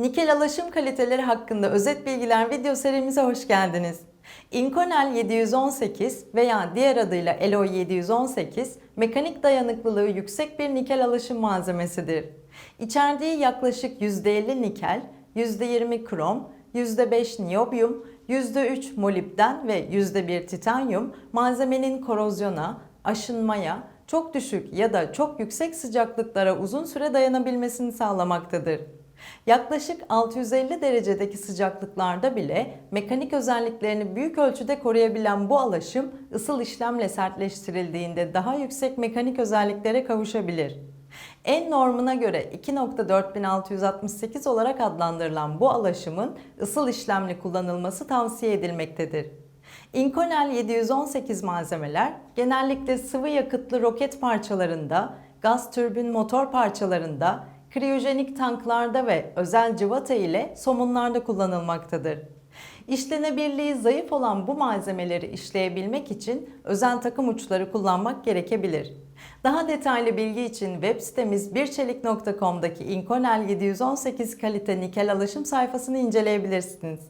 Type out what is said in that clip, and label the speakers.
Speaker 1: Nikel alaşım kaliteleri hakkında özet bilgiler video serimize hoş geldiniz. Inconel 718 veya diğer adıyla Eloy 718 mekanik dayanıklılığı yüksek bir nikel alaşım malzemesidir. İçerdiği yaklaşık %50 nikel, %20 krom, %5 niyobyum, %3 molibden ve %1 titanyum malzemenin korozyona, aşınmaya, çok düşük ya da çok yüksek sıcaklıklara uzun süre dayanabilmesini sağlamaktadır. Yaklaşık 650 derecedeki sıcaklıklarda bile mekanik özelliklerini büyük ölçüde koruyabilen bu alaşım ısıl işlemle sertleştirildiğinde daha yüksek mekanik özelliklere kavuşabilir. En normuna göre 2.4668 olarak adlandırılan bu alaşımın ısıl işlemli kullanılması tavsiye edilmektedir. Inconel 718 malzemeler genellikle sıvı yakıtlı roket parçalarında, gaz türbin motor parçalarında, kriyojenik tanklarda ve özel cıvata ile somunlarda kullanılmaktadır. İşlenebilirliği zayıf olan bu malzemeleri işleyebilmek için özel takım uçları kullanmak gerekebilir. Daha detaylı bilgi için web sitemiz birçelik.com'daki Inconel 718 kalite nikel alaşım sayfasını inceleyebilirsiniz.